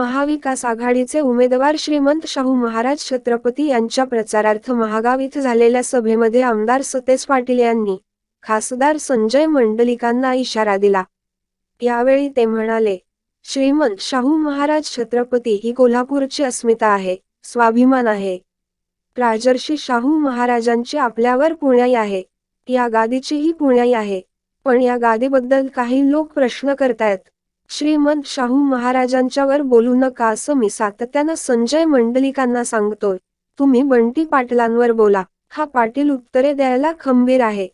महाविकास आघाडीचे उमेदवार श्रीमंत शाहू महाराज छत्रपती यांच्या प्रचारार्थ महागाव इथं झालेल्या सभेमध्ये आमदार सतेज पाटील यांनी खासदार संजय मंडलिकांना इशारा दिला. यावेळी ते म्हणाले श्रीमंत शाहू महाराज छत्रपती ही कोल्हापूरची अस्मिता आहे स्वाभिमान आहे. राजर्षी शाहू महाराजांची आपल्यावर पुण्याई आहे या गादीचीही पुण्याई आहे. पण या गादीबद्दल काही लोक प्रश्न करतायत. श्रीमंत शाहू महाराजांच्यावर बोलू नका असं मी सातत्यानं संजय मंडलिकांना सांगतोय. तुम्ही बंटी पाटलांवर बोला. हा पाटील उत्तरे द्यायला खंबीर आहे.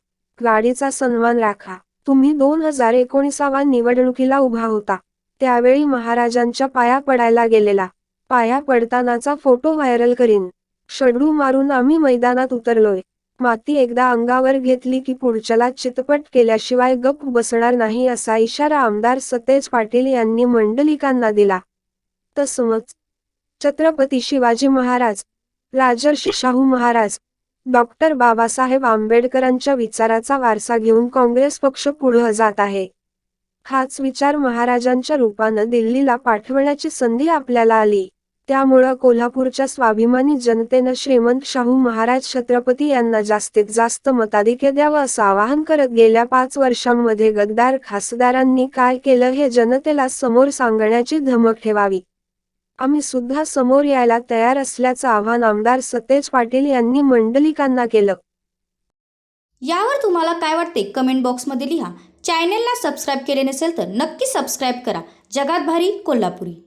गाडीचा सन्मान राखा. तुम्ही दोन हजार एकोणीसावा निवडणुकीला उभा होता. त्यावेळी महाराजांच्या पाया पडायला गेलेला. पाया पडतानाचा फोटो व्हायरल करीन. शडू मारून आम्ही मैदानात उतरलोय. माती एकदा अंगावर घेतली की पुढच्याला चितपट केल्याशिवाय गप बसणार नाही असा इशारा आमदार सतेज पाटील यांनी मंडलिकांना दिला. तसमच छत्रपती शिवाजी महाराज राजर्षी शाहू महाराज डॉक्टर बाबासाहेब आंबेडकरांच्या विचाराचा वारसा घेऊन काँग्रेस पक्ष पुढं जात आहे. हाच विचार महाराजांच्या रूपानं दिल्लीला पाठवण्याची संधी आपल्याला आली. त्यामुळं कोल्हापूरच्या स्वाभिमानी जनतेनं श्रीमंत शाहू महाराज छत्रपती यांना जास्तीत जास्त मताधिक्य द्यावं असं आवाहन करत गेल्या पाच वर्षांमध्ये गद्दार खासदारांनी काय केलं हे जनतेला समोर सांगण्याची धमक ठेवावी. आम्ही सुद्धा समोर यायला तयार असल्याचं आव्हान आमदार सतेज पाटील यांनी मंडलिकांना केलं. यावर तुम्हाला काय वाटते? कमेंट बॉक्समध्ये लिहा. चॅनेलला सबस्क्राईब केले नसेल तर नक्की सबस्क्राईब करा. जगात भारी कोल्हापुरी.